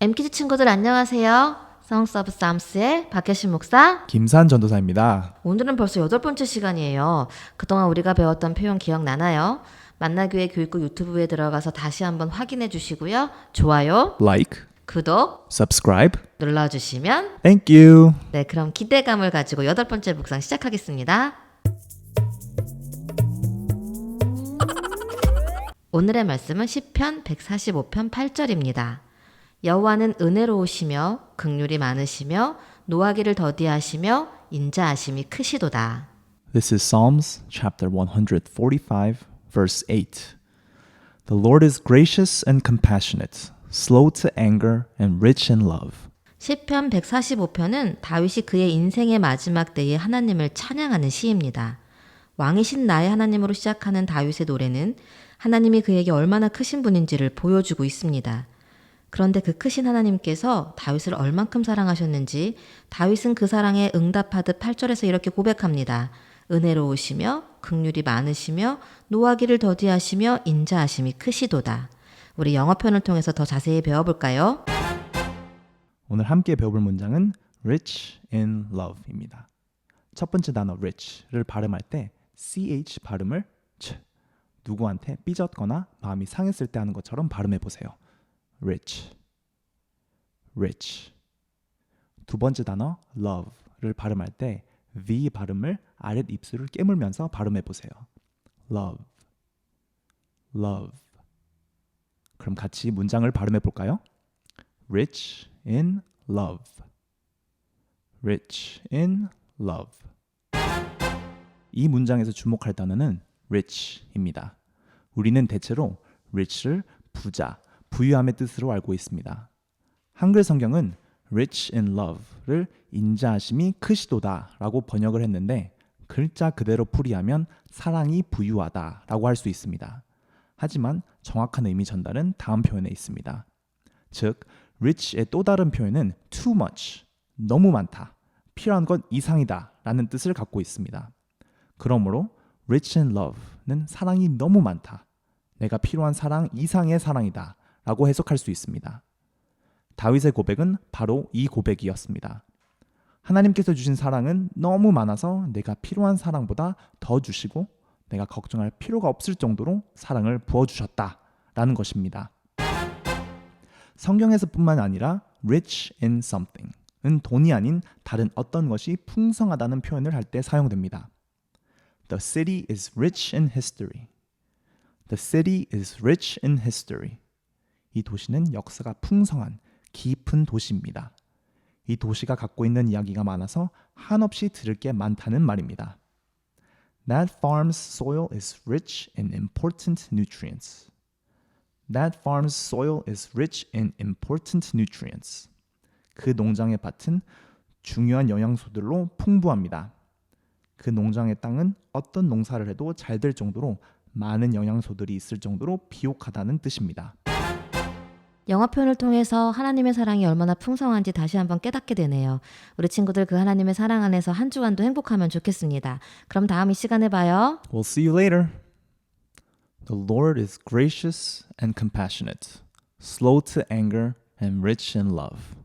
엠키즈 친구들 안녕하세요. Songs of Psalms의 박혜신 목사. 김산 전도사입니다. 오늘은 벌써 여덟 번째 시간이에요. 그동안 우리가 배웠던 표현 기억나나요? 만나교회 교육국 유튜브에 들어가서 다시 한번 확인해 주시고요. 좋아요, Like, 구독 subscribe. 눌러주시면 Thank you. 네 그럼 기대감을 가지고 여덟 번째 묵상 시작하겠습니다. 오늘의 말씀은 시편 145편 8절입니다. 여호와는 은혜로우시며 극률이 많으시며 노하기를 더디하시며 인자하심이 크시도다. This is Psalms chapter 145, verse 8. The Lord is gracious and compassionate, slow to anger and rich in love. 시편 145편은 다윗이 그의 인생의 마지막 때에 하나님을 찬양하는 시입니다. 왕이신 나의 하나님으로 시작하는 다윗의 노래는 하나님이 그에게 얼마나 크신 분인지를 보여주고 있습니다. 그런데 그 크신 하나님께서 다윗을 얼만큼 사랑하셨는지 다윗은 그 사랑에 응답하듯 8절에서 이렇게 고백합니다. 은혜로우시며 극률이 많으시며 노하기를 더디하시며 인자하심이 크시도다. 우리 영어편을 통해서 더 자세히 배워볼까요? 오늘 함께 배워볼 문장은 rich in love입니다. 첫 번째 단어 rich를 발음할 때 ch 발음을 ch 누구한테 삐졌거나 마음이 상했을 때 하는 것처럼 발음해 보세요. Rich rich 두 번째 단어 love를 발음할 때 v 발음을 아랫 입술을 깨물면서 발음해 보세요. love love 그럼 같이 문장을 발음해 볼까요? rich in love. rich in love. 이 문장에서 주목할 단어는 rich입니다. 우리는 대체로 rich를 부자, 부유함의 뜻으로 알고 있습니다. 한글 성경은 rich in love를 인자하심이 크시도다라고 번역을 했는데 글자 그대로 풀이하면 사랑이 부유하다라고 할 수 있습니다. 하지만 정확한 의미 전달은 다음 표현에 있습니다. 즉 rich의 또 다른 표현은 too much, 너무 많다, 필요한 것 이상이다 라는 뜻을 갖고 있습니다. 그러므로 rich in love는 사랑이 너무 많다, 내가 필요한 사랑 이상의 사랑이다 라고 해석할 수 있습니다. 다윗의 고백은 바로 이 고백이었습니다. 하나님께서 주신 사랑은 너무 많아서 내가 필요한 사랑보다 더 주시고 내가 걱정할 필요가 없을 정도로 사랑을 부어주셨다 라는 것입니다. 성경에서뿐만 아니라 rich in something은 돈이 아닌 다른 어떤 것이 풍성하다는 표현을 할 때 사용됩니다. The city is rich in history. The city is rich in history. 이 도시는 역사가 풍성한 깊은 도시입니다. 이 도시가 갖고 있는 이야기가 많아서 한없이 들을 게 많다는 말입니다. That farm's soil is rich in important nutrients. That farm's soil is rich in important nutrients. 그 농장의 밭은 중요한 영양소들로 풍부합니다. 그 농장의 땅은 어떤 농사를 해도 잘 될 정도로 많은 영양소들이 있을 정도로 비옥하다는 뜻입니다. 영화 표현을 통해서 하나님의 사랑이 얼마나 풍성한지 다시 한번 깨닫게 되네요. 우리 친구들 그 하나님의 사랑 안에서 한 주간도 행복하면 좋겠습니다. 그럼 다음 이 시간에 봐요. We'll see you later. The Lord is gracious and compassionate, slow to anger and rich in love.